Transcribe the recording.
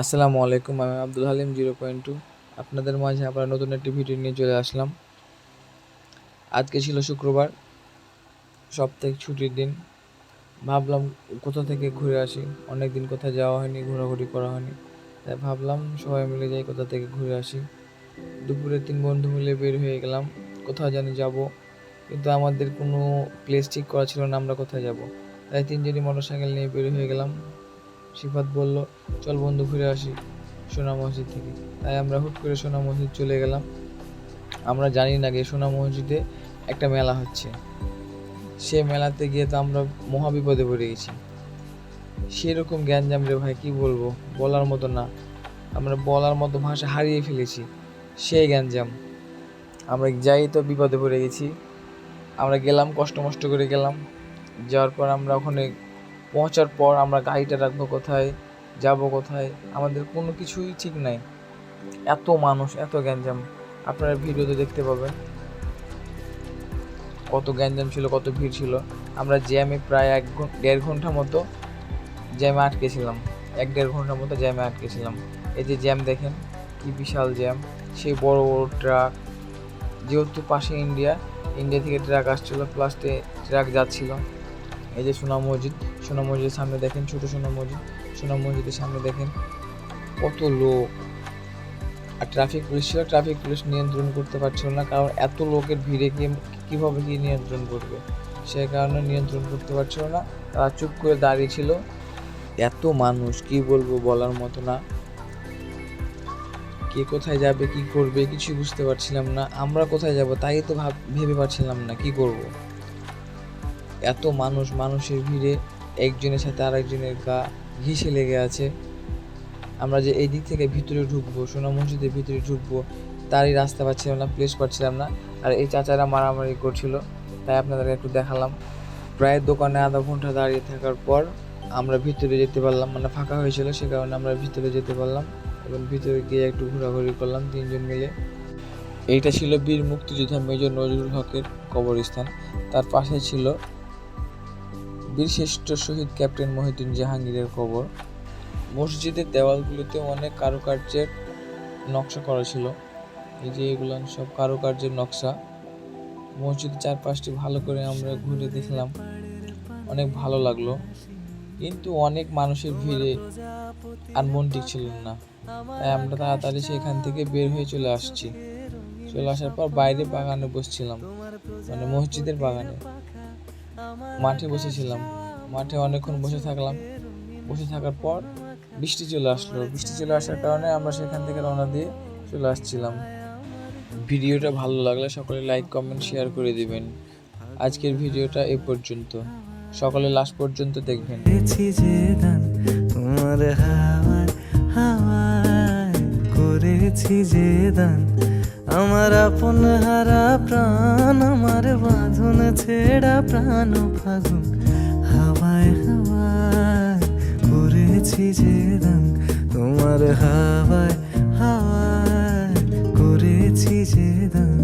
আসসালামু আলাইকুম, আমি Abdul Halim zero point two. আপনাদের মাঝে আবার নতুন একটি ভিডিও নিয়ে চলে আসলাম। আজকে ছিল শুক্রবার সপ্তাহে ছুটির দিন। ভাবলাম কোথা থেকে ঘুরে আসি। অনেক দিন কোথাও যাওয়া হয়নি, ঘোরাঘুরি করা হয়নি। তাই ভাবলাম সবাই মিলে যাই কোথা থেকে ঘুরে আসি। দুপুরে তিন বন্ধু মিলে বের হয়ে গেলাম। কোথাও জানি যাব, কিন্তু আমাদের কোনো প্লেস ঠিক করা ছিল না, আমরা কোথায় যাব। তাই তিনজনই মোটর সাইকেল নিয়ে বের হয়ে গেলাম। সিফাত বলল, চল বন্ধু, ঘুরে আসি সোনা মসজিদ থেকে। তাই আমরা হুট করে সোনা মসজিদ চলে গেলাম। আমরা জানি না যে সোনা মসজিদে একটা মেলা হচ্ছে। সে মেলাতে গিয়ে তো আমরা মহাবিপদে পড়ে গেছি। সেরকম জ্ঞানজাম রে ভাই, কি বলব? বলার মতো না। আমরা বলার মতো ভাষা হারিয়ে ফেলেছি। সেই জ্ঞানজাম আমরা যাই তো বিপদে পড়ে গেছি। আমরা গেলাম, কষ্ট মষ্ট করে গেলাম। যাওয়ার পর আমরা ওখানে পৌঁছার পর আমরা গাড়িটা রাখব কোথায়, যাব কোথায়, আমাদের কোনো কিছুই ঠিক নাই। এত মানুষ, এত গ্যাঞ্জাম। আপনারা ভিডিওতে দেখতে পাবেন। কত গ্যাঞ্জাম ছিল, কত ভিড় ছিল। আমরা জ্যামে প্রায় এক দেড় ঘণ্টা মতো জ্যামে আটকেছিলাম এক দেড় ঘণ্টার মতো জ্যামে আটকেছিলাম এই যে জ্যাম দেখেন, কি বিশাল জ্যাম। সেই বড় বড় ট্রাক। যেহেতু পাশে ইন্ডিয়া ইন্ডিয়া থেকে ট্রাক আসছিল প্লাস ট্রাক যাচ্ছিল। এই যে সোনা মসজিদ, সোনা মসজিদের সামনে দেখেন, ছোট সোনা মসজিদ, সোনা মসজিদের সামনে দেখেন কত লোক। আর ট্রাফিক পুলিশ ছিল ট্রাফিক পুলিশ নিয়ন্ত্রণ করতে পারছিল না, কারণ এত লোকের ভিড়ে গিয়ে কীভাবে কি নিয়ন্ত্রণ করবে? সেই কারণে নিয়ন্ত্রণ করতে পারছিল না, তারা চুপ করে দাঁড়িয়ে ছিল। এত মানুষ, কি বলব বলার মতো না। কে কোথায় যাবে, কি করবে কিছু বুঝতে পারছিলাম না, আমরা কোথায় যাব তাই তো ভাব, ভেবে পারছিলাম না, কি করব? এত মানুষ, মানুষের ভিড়ে একজনের সাথে আরেকজনের গা ঘিসে লেগে আছে। আমরা যে এই দিক থেকে ভিতরে ঢুকবো, সোনা মসজিদের ভিতরে ঢুকবো, তারই রাস্তা পাচ্ছিলাম না প্লেস পাচ্ছিলাম না। আর এই চাচারা মারামারি করছিল, তাই আপনাদেরকে একটু দেখালাম। প্রায় দোকানে আধা ঘণ্টা দাঁড়িয়ে থাকার পর আমরা ভিতরে যেতে পারলাম মানে ফাঁকা হয়েছিল, সে কারণে আমরা ভিতরে যেতে পারলাম এবং ভিতরে গিয়ে একটু ঘোরাঘুরি করলাম তিনজন মিলে। এইটা ছিল বীর মুক্তিযোদ্ধা মেজর নজরুল হকের কবরস্থান। তার পাশে ছিল বীরশ্রেষ্ঠ শহীদ ক্যাপ্টেন মহিউদ্দিন জাহাঙ্গীরের কবর। মসজিদের দেওয়ালগুলোতে অনেক কারুকার্যের নকশা করা ছিল। এই যে এগুলো সব কারুকার্যের নকশা। মসজিদের চারপাশটি ভালো করে আমরা ঘুরে দেখলাম। অনেক ভালো লাগল। কিন্তু অনেক মানুষের ভিড়ে আর মন ছিল না। তাই আমরা তাড়াতাড়ি সেখান থেকে বের হয়ে চলে আসছি। চলে আসার পর বাইরে বাগানে বসছিলাম। মানে মসজিদের বাগানে। মাঠে বসেছিলাম। মাঠে অনেকক্ষণ বসে থাকলাম। বসে থাকার পর বৃষ্টি চলে আসলো। বৃষ্টি চলে আসার কারণে আমরা সেখান থেকে রওনা দিয়ে চলে আসছিলাম। ভিডিওটা ভালো লাগলে সকলে লাইক, কমেন্ট, শেয়ার করে দিবেন। আজকের ভিডিওটা এ পর্যন্ত। সকলে লাস্ট পর্যন্ত দেখবেন। করেছি যে দান। আমার আপন হারা প্রাণ, আমার বাঁধন ছেড়া প্রাণ ফাগুন। হাওয়ায় হাওয়ায় করেছি যে রং তোমার হাওয়ায় হাওয়ায় করেছি যে রং